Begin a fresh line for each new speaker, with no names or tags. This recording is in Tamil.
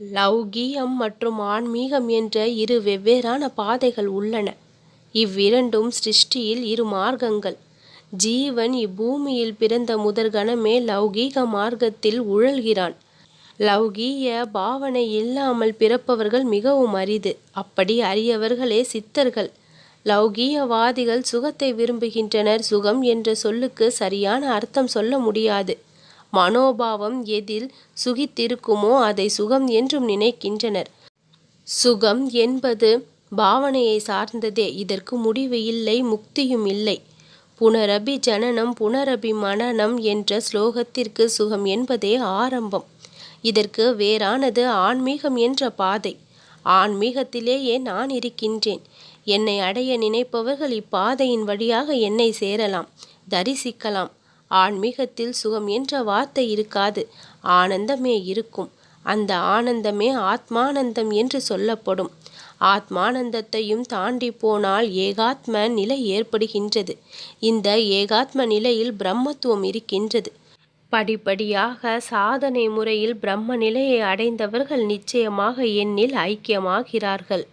லௌகீகம் மற்றும் ஆன்மீகம் என்ற இரு வெவ்வேறான பாதைகள் உள்ளன. இவ்விரண்டும் சிருஷ்டியில் இரு மார்க்கங்கள். ஜீவன் இப்பூமியில் பிறந்த முதற்கணமே லௌகீக மார்க்கத்தில் உழல்கிறான். லௌகீய பாவனை இல்லாமல் பிறப்பவர்கள் மிகவும் அரிது. அப்படி அரியவர்களே சித்தர்கள். லௌகீயவாதிகள் சுகத்தை விரும்புகின்றனர். சுகம் என்ற சொல்லுக்கு சரியான அர்த்தம் சொல்ல முடியாது. மனோபாவம் எதில் சுகித்திருக்குமோ அதை சுகம் என்றும் நினைக்கின்றனர். சுகம் என்பது பாவனையை சார்ந்ததே. இதற்கு முடிவு இல்லை முக்தியும் இல்லை. புனரபி ஜனனம் புனரபி மனனம் என்ற ஸ்லோகத்திற்கு சுகம் என்பதே ஆரம்பம். இதற்கு வேறானது ஆன்மீகம் என்ற பாதை. ஆன்மீகத்திலேயே நான் இருக்கின்றேன். என்னை அடைய நினைப்பவர்கள் இப்பாதையின் வழியாக என்னை சேரலாம் தரிசிக்கலாம். ஆன்மீகத்தில் சுகம் என்ற வார்த்தை இருக்காது ஆனந்தமே இருக்கும். அந்த ஆனந்தமே ஆத்மானந்தம் என்று சொல்லப்படும். ஆத்மானந்தத்தையும் தாண்டிப் போனால் ஏகாத்ம நிலை ஏற்படுகின்றது. இந்த ஏகாத்ம நிலையில் பிரம்மத்துவம் இருக்கின்றது. படிப்படியாக சாதனை முறையில் பிரம்ம நிலையை அடைந்தவர்கள் நிச்சயமாக என்னில் ஐக்கியமாகிறார்கள்.